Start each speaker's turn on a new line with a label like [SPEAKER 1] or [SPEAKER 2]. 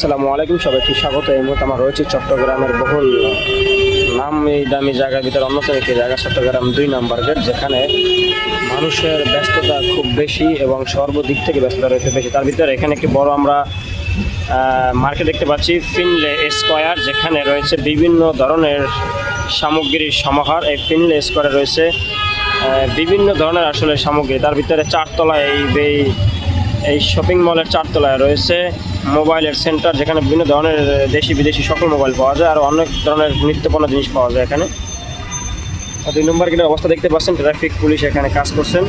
[SPEAKER 1] আসসালামু আলাইকুম, সবাইকে স্বাগত। এই মুহূর্তে আমার রয়েছে চট্টগ্রামের বহুল নাম এই দামি জায়গার ভিতরে অন্যতম একটি জায়গা, চট্টগ্রাম দুই নাম্বার গেট, যেখানে মানুষের ব্যস্ততা খুব বেশি এবং সর্বদিক থেকে ব্যস্ততা রয়েছে বেশি। তার ভিতরে এখানে একটি বড় আমরা মার্কেট দেখতে পাচ্ছি ফিনলে স্কোয়ার যেখানে রয়েছে বিভিন্ন ধরনের সামগ্রীর সমাহার। এই ফিনলে স্কোয়ারে রয়েছে বিভিন্ন ধরনের আসলে সামগ্রী। তার ভিতরে চারতলায় এই এই- শপিং মলের চারতলায় রয়েছে মোবাইলের সেন্টার যেখানে বিভিন্ন ধরনের দেশি বিদেশি সকল মোবাইল পাওয়া যায় আর অনেক ধরনের নিত্যপণ্য জিনিস পাওয়া যায় এখানে। আর দুই নম্বর গেটের অবস্থা দেখতে পাচ্ছেন ট্রাফিক পুলিশ এখানে কাজ করছেন।